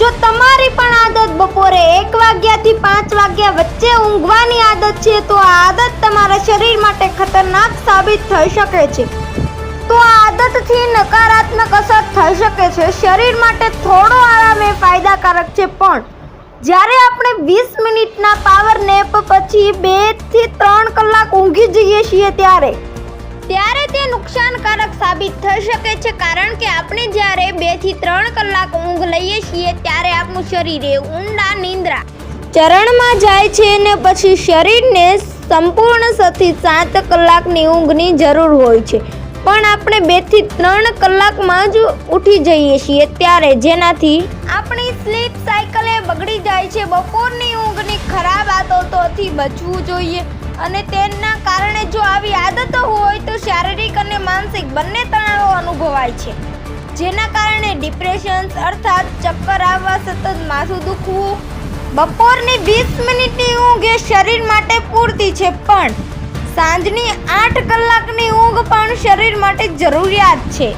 જો તમારી પણ આદત બપોરે એક વાગ્યાથી પાંચ વાગ્યા વચ્ચે ઊંઘવાની આદત છે, તો આ આદત તમારા શરીર માટે ખતરનાક સાબિત થઈ શકે છે. તો આ આદતથી નકારાત્મક અસર થઈ શકે છે. શરીર માટે થોડો આરામ એ ફાયદાકારક છે, પણ જ્યારે આપણે વીસ મિનિટના પાવર નેપ પછી બેથી ત્રણ કલાક ઊંઘી જઈએ છીએ ત્યારે ત્યારે તે નુકસાનકારક સાબિત થઈ શકે છે કારણ કે આપણે જ્યારે બેથી ત્રણ કલાક ઊંઘ લઈએ છીએ ત્યારે આપણું શરીર ઊંડા નિંદ્રા ચરણમાં જાય છે અને પછી શરીરને સંપૂર્ણ સથી સાત કલાકની ઊંઘની જરૂર હોય છે. પણ આપણે બેથી ત્રણ કલાકમાં જ ઉઠી જઈએ છીએ ત્યારે જેનાથી આપણી સ્લીપ સાયકલ બગડી જાય છે. બપોરની ઊંઘની ખરાબ આદતોથી બચવું જોઈએ અને તેના કારણે જો આવી આદતો માનસિક બંને તણાવો અનુભવાય છે, જેના કારણે ડિપ્રેશન અર્થાત ચક્કર આવવા, સતત માથું દુખવું, બપોરની વીસ મિનિટની ઊંઘ એ શરીર માટે પૂરતી છે, પણ સાંજની આઠ કલાકની ઊંઘ પણ શરીર માટે જરૂરિયાત છે.